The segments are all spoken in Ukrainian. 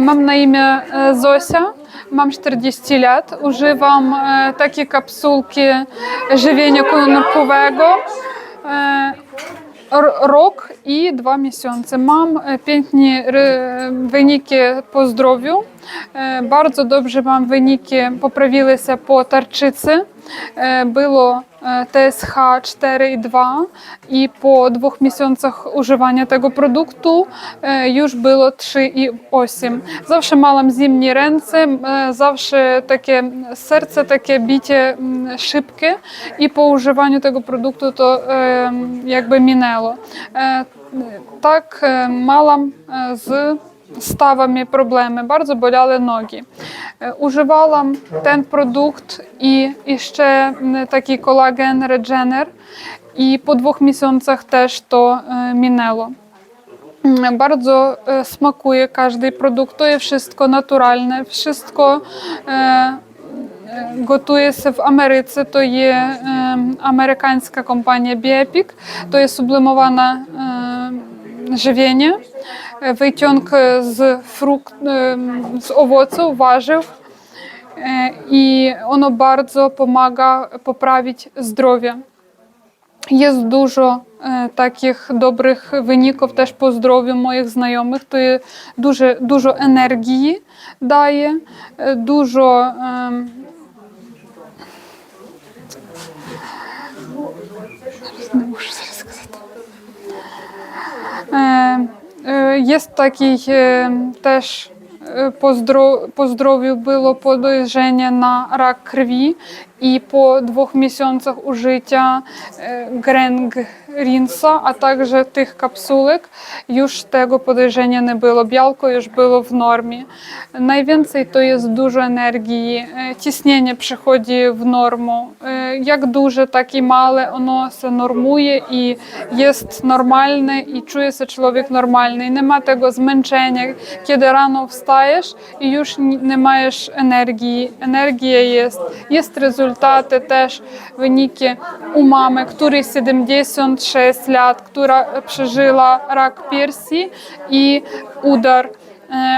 Mam na imię Zosia, mam 40 lat, używam takiej kapsułki żywienia konopowego rok i dwa miesiące. Mam piękne wyniki po zdrowiu, bardzo dobrze mam wyniki, poprawiły się po tarczycy było TSH 4,2 i po dwóch miesiącach używania tego produktu już było 3,8. Zawsze miałam zimne ręce, zawsze takie serce, takie bicie szybkie i po używaniu tego produktu to jakby minęło. Tak miałam z ставами проблеми, дуже боляли ноги. Уживала тен-продукт і, і ще такий колаген Regener. І по двох місяцях теж то мінело. Bardzo smakuje każdy produkt, to jest wszystko naturalne, wszystko gotuje się w Ameryce, to jest amerykańska kompania Bioepic, to jest sublimowane żywienie. Е, витьонк е, з фрукт е, з овоцу, важив. І воно дуже допомагає поправити здоров'я. Є дуже таких добрих виніків теж по здоров'ю моїх знайомих. То є дуже дуже енергії дає, дуже. Ем, не можу зараз сказати. Є такий е, теж е, по здоров'ю було подойження на рак крові і по двох місяцях у життя е, гренг ринса, а також тих капсулик, już tego podejrzenia не було. Białko już було в нормі. Найвінцей то є дуже енергії, е, тіснення приходить в норму. Е, як дуже, так і мале, воно все нормує і є нормальне, і чується чоловік нормальний. Нема того зменшення, коли рано встаєш і вже не маєш енергії. Енергія є, є результати теж, виніки у мами, який 70 36 лет, która przeżyła rak piersi i udar.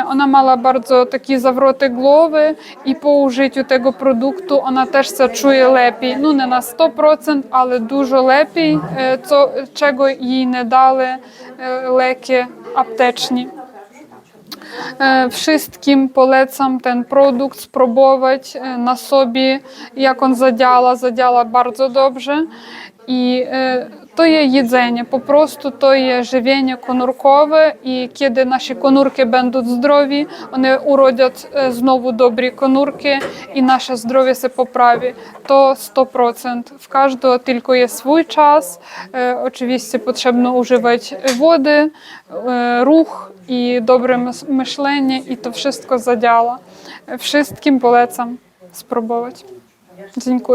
Ona mała bardzo takie zawroty głowy i po użyciu tego produktu ona też się czuje lepiej. No nie na 100%, ale dużo lepiej, co, czego jej nie dali leki apteczni. Wszystkim polecam ten produkt spróbować na sobie, jak on zadziała, zadziała bardzo dobrze. I to je jedzenie, po prostu to je żywienie konurkowe i kiedy nasze konurki będą zdrowi, one urodzą znowu dobre konurki i nasze zdrowie się poprawi. To 100%. W każdego tylko jest swój czas. E, oczywiście potrzebno używać wody, e, ruch i dobre myślenie i to wszystko zadziała. Wszystkim polecam spróbować. Dziękuję.